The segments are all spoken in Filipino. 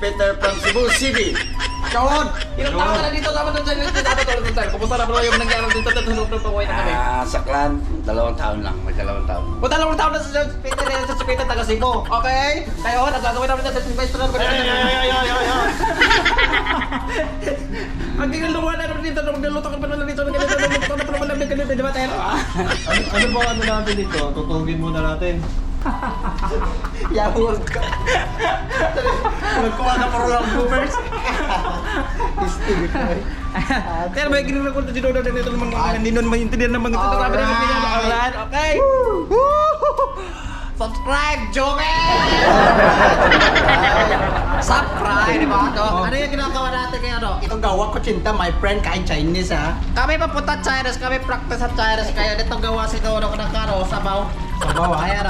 Peter from Cebu City. Kawan, ilang taon ka na dito dapat ng channel dito dapat ulit tayo. Kumusta na bro yung nangyari dito dito dito dito paway na kami. Ah, sa clan, dalawang taon lang. May dalawang taon. O dalawang taon na sa Peter na sa Peter taga Cebu. Okay? Tayo ang gagawin namin dito sa Investor. Ang ginagawa na namin dito, nagluto ka pa naman dito, nagluto na naman pa naman ganito, di ba tayo? Ano, ano ba ano natin dito? Tutugin muna natin. Yawag ka. Nagkuha ka para lang boomers. Pero may ginagawa ko dito na dito naman hindi nun maintindihan ng mga ito. Sabi na yan. Alright, okay. Subscribe, Joke! Subscribe, di ba? Ito, Ano yung ginagawa natin kaya ano? Itong gawa ko cinta, my friend, kain Chinese ha. Kami papunta Chinese, kami practice sa Chinese. Kaya itong gawa siguro ko ng karo, sabaw. Sabaw, ah. Ayan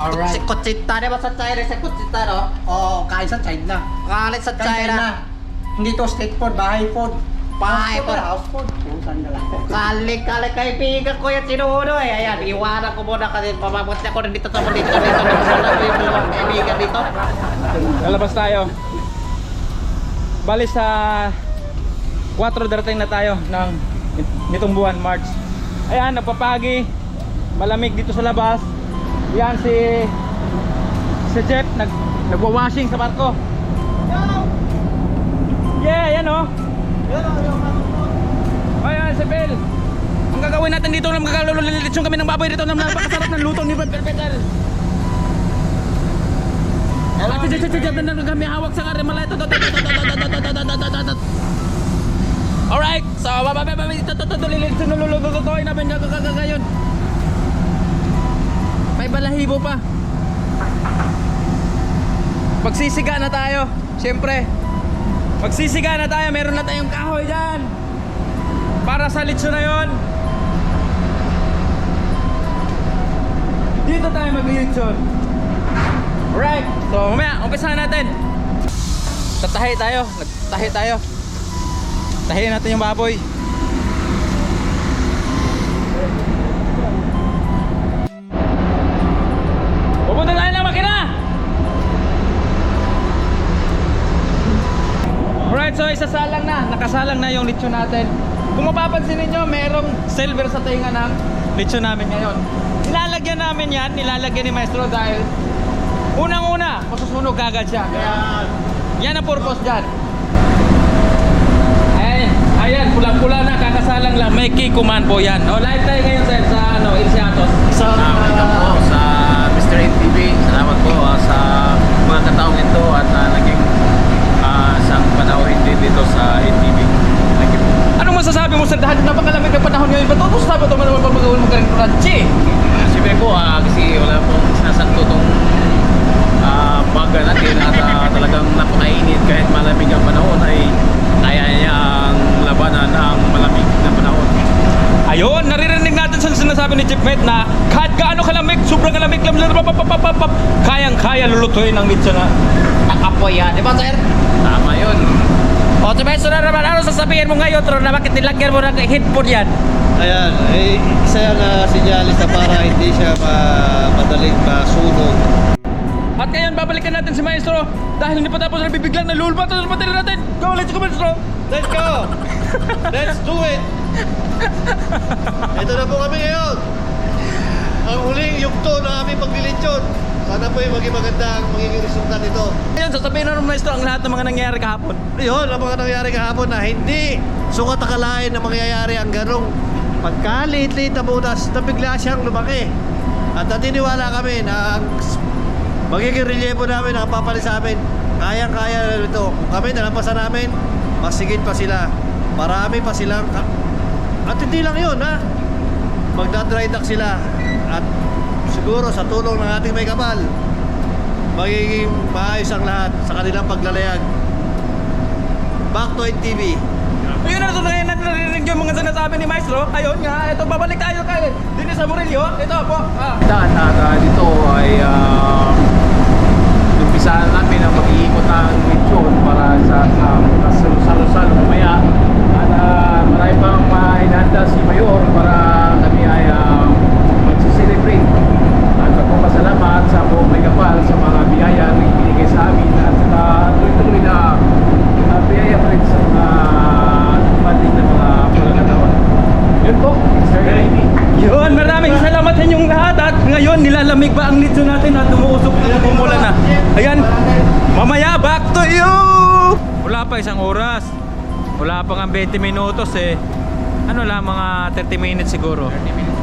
o. Si Alright. Kuchita, di ba sa Chinese? Si Kuchita, no? Oo, kain sa China. Kalit sa Kain China. Hindi to street food, bahay food. Bahay food. House food. Pusan ka lang. Kalik, kalik kaibigan ko yan sinuno eh. Ayan, iwanan ko muna kasi pamabot niya ko na dito sa dito, dito, dito. Dalawang kaibigan dito. Lalabas tayo. Bali sa 4 darating na tayo ng nitong buwan, March. Ayan, nagpapagi. Malamig dito sa labas. Yan si si Jeff nag nagwa-washing sa barko. Yeah, yan oh. Ayan si Phil. Ang gagawin natin dito, magkakalulilitsyon kami ng baboy dito na napakasarap ng luto ni Brad Peter. Ate, ate, ate, ate, ate, kami hawak sa kare malay. Alright, so baba baba baba ito ito ito lilit sunululututuin namin ngayon. May balahibo pa. Magsisiga na tayo, siyempre. Magsisiga na tayo, meron na tayong kahoy dyan. Para sa litsyo na yon. Dito tayo maglilitsyon. Alright, so mamaya, umpisahan natin. Tatahi tayo, nagtahi tayo. Tahiin natin yung baboy. Pupunta tayo ng makina! Alright, so isasalang na. Nakasalang na yung lechon natin. Kung mapapansin ninyo, merong silver sa tinga ng lechon namin ngayon. Nilalagyan namin yan, nilalagyan ni Maestro dahil unang-una, masusunog agad siya. Kaya yan ang purpose dyan. Ayan, ayan, pulang-pula na, kakasalang lang. May key command po yan. O, live tayo ngayon sir, sa ano, Ilsiatos. Sa welcome po sa Mr. NTV. Salamat po ah, sa mga kataong ito at ah, naging uh, isang panauhin din dito sa NTV. Sir? Dahil napakalamig ng panahon ngayon, ba't ito sabi ito naman pagpagawin mo ka rin crunchy? Siyempre po ah, kasi wala pong sinasakto itong uh, baga natin at ah, talagang napakainit kahit malamig ang panahon ay kaya niya ang labanan ang malamig na panahon. Ayun, naririnig natin sa sinasabi ni Chief Med na kahit gaano kalamig, sobrang kalamig, lam, lam, pap, pap, pap, pap, pap, kayang-kaya lulutuin ng lechon na. Ang apoy yan, di ba sir? Tama yun. O, Maestro na naman, ano sasabihin mo ngayon, Tro, na bakit nilagyan mo ng headphone yan? Ayan, eh, isa yan na sinyalis na para hindi siya ma madaling masunog. At ngayon, babalikan natin si Maestro dahil hindi pa tapos nabibiglang na lulbat at natin natin. Go, let's go, Maestro! Let's go! Let's do it! Ito na po kami ngayon. Ang huling yugto na aming paglilitsyon. Sana po yung maging maganda ang magiging resulta nito. Ngayon, sasabihin na ng Maestro ang lahat ng mga nangyayari kahapon. Yun, ang mga nangyari kahapon na hindi sukat akalain na mangyayari ang ganong pagkaliit-liit na butas na bigla siyang lumaki. At naniniwala kami na ang magiging relievo namin ang papalit sa amin. Kayang-kaya ito. Kung kami nalampasan namin, mas sigit pa sila. Marami pa silang... At hindi lang yun, ha? Magdadry dock sila. At siguro sa tulong ng ating may kapal, magiging maayos ang lahat sa kanilang paglalayag. Back to NTV. Ayun na, ito na narinig yung mga sinasabi ni Maestro. Ayun nga, ito, babalik tayo kayo. Dito sa Murillo, ito po. Ah. Daan ah, dito ay uh, umpisahan namin ang mag-iikot ng lechon para sa sa sa Lusal mamaya at uh, marami pang uh, inanda si Mayor para kami ay uh, magsiselebrate at magpapasalamat sa buong may kapal sa mga biyaya na ibinigay sa amin at saka tuloy-tuloy na lalamig ba ang nitso natin at umuusok na bumula na. Ayan, mamaya back to you! Wala pa isang oras. Wala pa nga 20 minutos eh. Ano lang, mga 30 minutes siguro. 30 minutes.